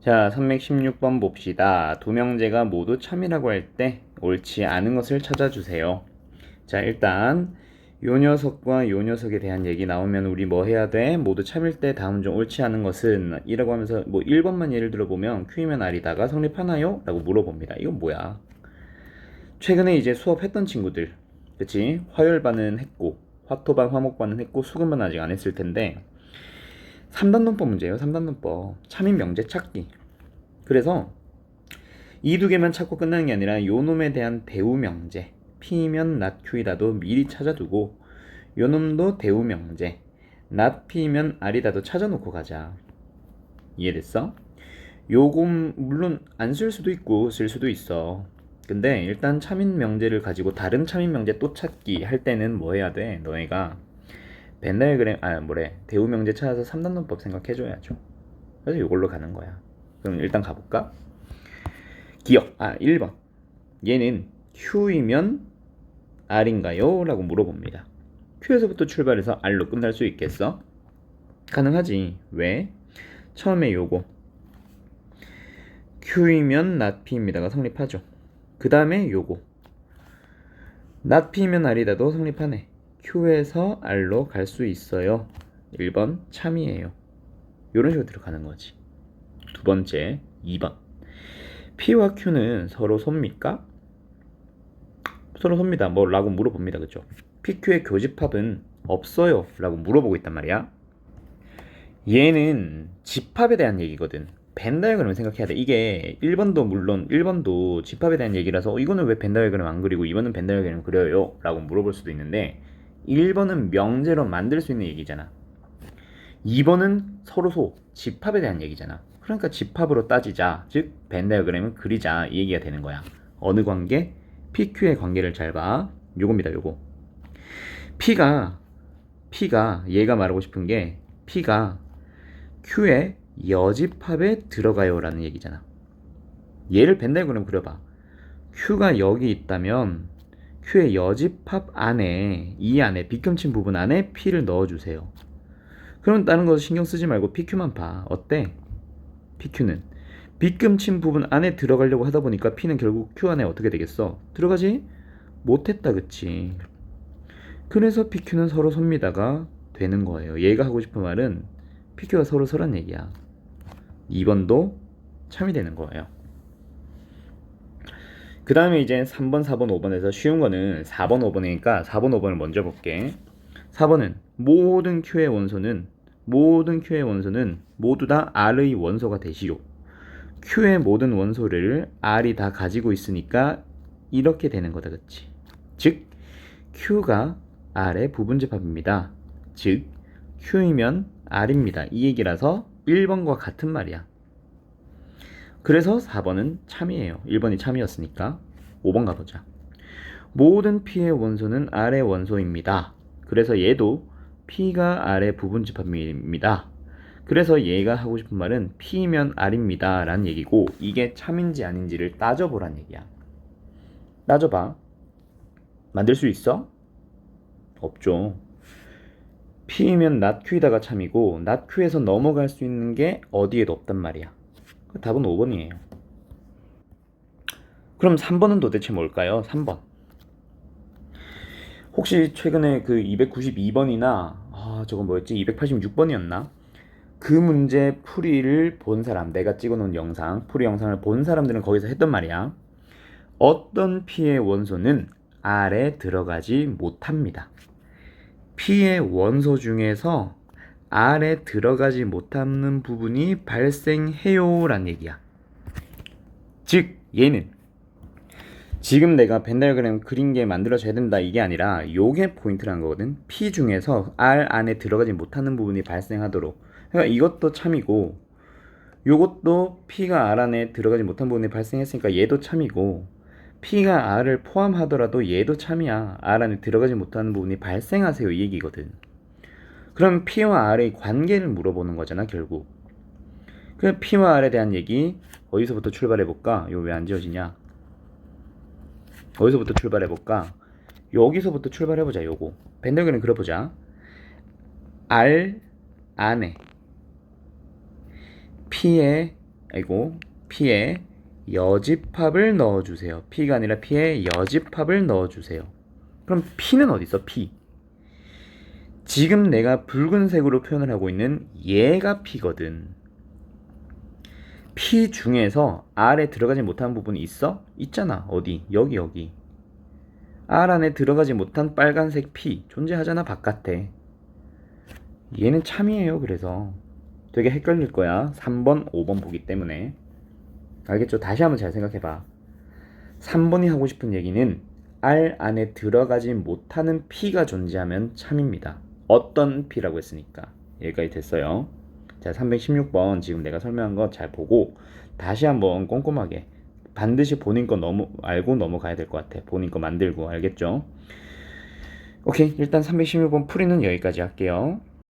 자, 316번 봅시다. 두 명제가 모두 참이라고 할 때 옳지 않은 것을 찾아주세요. 자, 일단 요 녀석과 요 녀석에 대한 얘기 나오면 우리 뭐 해야 돼? 모두 참일 때 다음 중 옳지 않은 것은 이라고 하면서 뭐 1번만 예를 들어보면 Q이면 R이다가 성립하나요? 라고 물어봅니다. 이건 뭐야? 최근에 이제 수업했던 친구들 그치? 화요일반은 했고 화토반, 화목반은 했고 수금반 아직 안 했을 텐데 3단 논법 문제예요. 3단 논법. 참인 명제 찾기. 그래서 이 두 개만 찾고 끝나는 게 아니라 요 놈에 대한 대우 명제. P면 not Q이다도 미리 찾아두고 요 놈도 대우 명제. not P면 R이다도 찾아놓고 가자. 이해됐어? 요건 물론 안 쓸 수도 있고 쓸 수도 있어. 근데 일단 참인 명제를 가지고 다른 참인 명제 또 찾기 할 때는 뭐 해야 돼? 너희가 벤다이그램 아 뭐래 대우 명제 찾아서 3단 논법 생각해줘야죠. 그래서 이걸로 가는 거야. 그럼 일단 가볼까? 기억 아 1번 얘는 Q이면 R인가요? 라고 물어봅니다. Q에서부터 출발해서 R로 끝날 수 있겠어? 가능하지. 왜? 처음에 요거 Q이면 not P입니다가 성립하죠. 그 다음에 요거 not P면 R이다도 성립하네. Q에서 R로 갈 수 있어요. 1번 참이에요. 이런 식으로 들어가는 거지. 두 번째, 2번. P와 Q는 서로 섭니까? 서로 섭니다. 뭐 라고 물어봅니다. 그죠? PQ의 교집합은 없어요. 라고 물어보고 있단 말이야. 얘는 집합에 대한 얘기거든. 벤 다이어그램을 생각해야 돼. 이게 1번도 물론 1번도 집합에 대한 얘기라서 어, 이거는 왜 벤 다이어그램 안 그리고 2번은 벤 다이어그램 그려요? 라고 물어볼 수도 있는데 1번은 명제로 만들 수 있는 얘기잖아. 2번은 서로소 집합에 대한 얘기잖아. 그러니까 집합으로 따지자. 즉, 벤 다이어그램은 그리자. 이 얘기가 되는 거야. 어느 관계? PQ의 관계를 잘 봐. 요겁니다, 요거. P가, P가, 얘가 말하고 싶은 게 P가 Q의 여집합에 들어가요. 라는 얘기잖아. 얘를 벤 다이어그램 그려봐. Q가 여기 있다면 Q의 여집합 안에 이 안에 빗금친 부분 안에 P를 넣어주세요. 그럼 다른 거 신경 쓰지 말고 PQ만 봐. 어때? PQ는 빗금친 부분 안에 들어가려고 하다 보니까 P는 결국 Q 안에 어떻게 되겠어? 들어가지? 못했다, 그치? 그래서 PQ는 서로 섭니다가 되는 거예요. 얘가 하고 싶은 말은 PQ가 서로 서란 얘기야. 2번도 참이 되는 거예요. 그 다음에 이제 3번, 4번, 5번에서 쉬운 거는 4번, 5번이니까 4번, 5번을 먼저 볼게. 4번은 모든 Q의 원소는 모든 Q의 원소는 모두 다 R의 원소가 되시오. Q의 모든 원소를 R이 다 가지고 있으니까 이렇게 되는 거다, 그치? 즉, Q가 R의 부분집합입니다. 즉, Q이면 R입니다. 이 얘기라서 1번과 같은 말이야. 그래서 4번은 참이에요. 1번이 참이었으니까 5번 가보자. 모든 P의 원소는 R의 원소입니다. 그래서 얘도 P가 R의 부분 집합입니다. 그래서 얘가 하고 싶은 말은 P면 R입니다. 라는 얘기고 이게 참인지 아닌지를 따져보란 얘기야. 따져봐. 만들 수 있어? 없죠. P면 not Q이다가 참이고 not Q에서 넘어갈 수 있는 게 어디에도 없단 말이야. 그 답은 5번이에요. 그럼 3번은 도대체 뭘까요? 3번. 혹시 최근에 그 292번이나 아 저거 뭐였지? 286번이었나? 그 문제 풀이를 본 사람, 내가 찍어놓은 영상, 풀이 영상을 본 사람들은 거기서 했던 말이야. 어떤 P의 원소는 R에 들어가지 못합니다. P의 원소 중에서 R에 들어가지 못하는 부분이 발생해요란 얘기야. 즉 얘는 지금 내가 벤다이어그램 그린 게 만들어져야 된다 이게 아니라 요게 포인트라는 거거든. P 중에서 R 안에 들어가지 못하는 부분이 발생하도록. 그러니까 이것도 참이고 요것도 P가 R 안에 들어가지 못한 부분이 발생했으니까 얘도 참이고 P가 R을 포함하더라도 얘도 참이야. R 안에 들어가지 못하는 부분이 발생하세요 이 얘기거든. 그럼 P와 R의 관계를 물어보는 거잖아 결국. 그 P와 R에 대한 얘기 어디서부터 출발해 볼까? 이거 왜 안 지워지냐? 어디서부터 출발해 볼까? 여기서부터 출발해 보자. 요거 벤더그램 그려 보자. R 안에 P의 아이고 P에 여집합을 넣어주세요. P가 아니라 P에 여집합을 넣어주세요. 그럼 P는 어디 있어? P. 지금 내가 붉은색으로 표현을 하고 있는 얘가 P거든. P 중에서 R에 들어가지 못한 부분이 있어? 있잖아. 어디? 여기 여기. R 안에 들어가지 못한 빨간색 P 존재하잖아 바깥에. 얘는 참이에요. 그래서 되게 헷갈릴 거야. 3번, 5번 보기 때문에. 알겠죠? 다시 한번 잘 생각해봐. 3번이 하고 싶은 얘기는 R 안에 들어가지 못하는 P가 존재하면 참입니다. 어떤 P라고 했으니까 여기까지 됐어요. 자, 316번 지금 내가 설명한 거 잘 보고 다시 한번 꼼꼼하게 반드시 본인 거 너무 알고 넘어가야 될 것 같아. 본인 거 만들고 알겠죠? 오케이, 일단 316번 풀이는 여기까지 할게요.